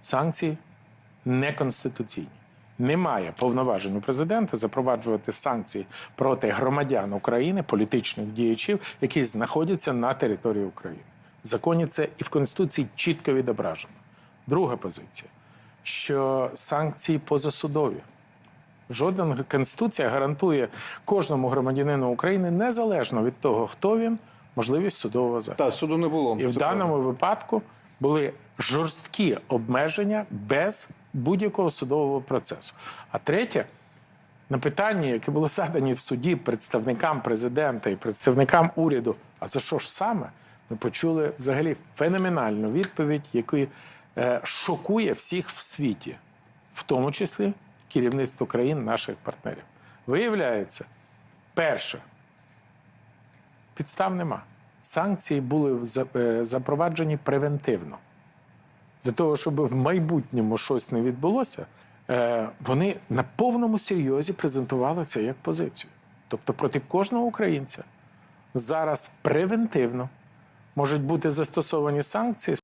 санкції неконституційні. Немає повноважень у президента запроваджувати санкції проти громадян України, політичних діячів, які знаходяться на території України. В законі це і в Конституції чітко відображено. Друга позиція, що санкції позасудові. Жодна конституція гарантує кожному громадянину України незалежно від того, хто він, можливість судового захисту. Так, суду не було. І в даному випадку були жорсткі обмеження без будь-якого судового процесу. А третє, на питання, яке було задані в суді представникам президента і представникам уряду, а за що ж саме, ми почули взагалі феноменальну відповідь, яка е, шокує всіх в світі, в тому числі керівництво країн наших партнерів. Виявляється, перше, підстав нема. Санкції були е, запроваджені превентивно. Для того, щоб в майбутньому щось не відбулося, е, вони на повному серйозі презентували це як позицію. Тобто проти кожного українця зараз превентивно можуть бути застосовані санкції.